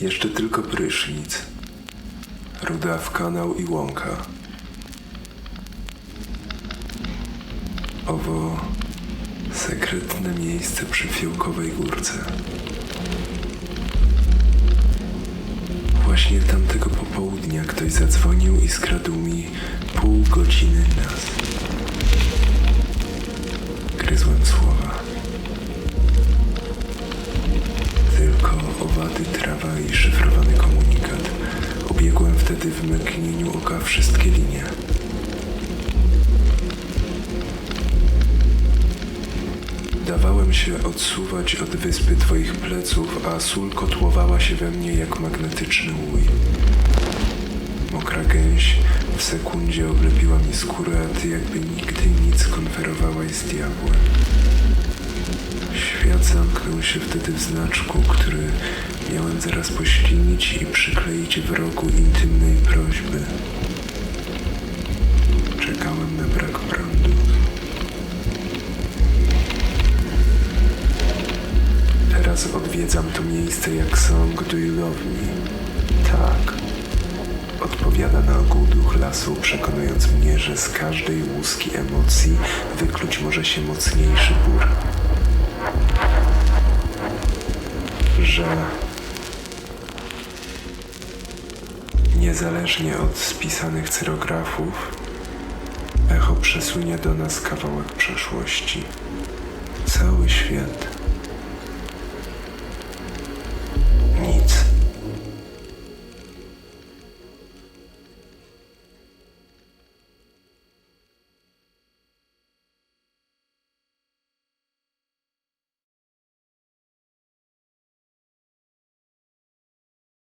Jeszcze tylko prysznic. Ruda w kanał i łąka. Owo sekretne miejsce przy Fiołkowej Górce. Właśnie tamtego popołudnia ktoś zadzwonił i skradł mi pół godziny nas. Tylko owady, trawa i szyfrowany komunikat. Obiegłem wtedy w mgnieniu oka wszystkie linie. Dawałem się odsuwać od wyspy twoich pleców, a sól kotłowała się we mnie jak magnetyczny łój. Mokra gęś w sekundzie oblepiła mi skórę, a ty jakby nigdy nic konferowałaś z diabłem. Zamknął się wtedy w znaczku, który miałem zaraz poślinić i przykleić w rogu intymnej prośby. Czekałem na brak prądu. Teraz odwiedzam to miejsce jak song Do? Tak. Odpowiada na ogół duch lasu, przekonując mnie, że z każdej łuski emocji wykluć może się mocniejszy bór. Że niezależnie od spisanych cyrografów, echo przesunie do nas kawałek przeszłości. Cały świat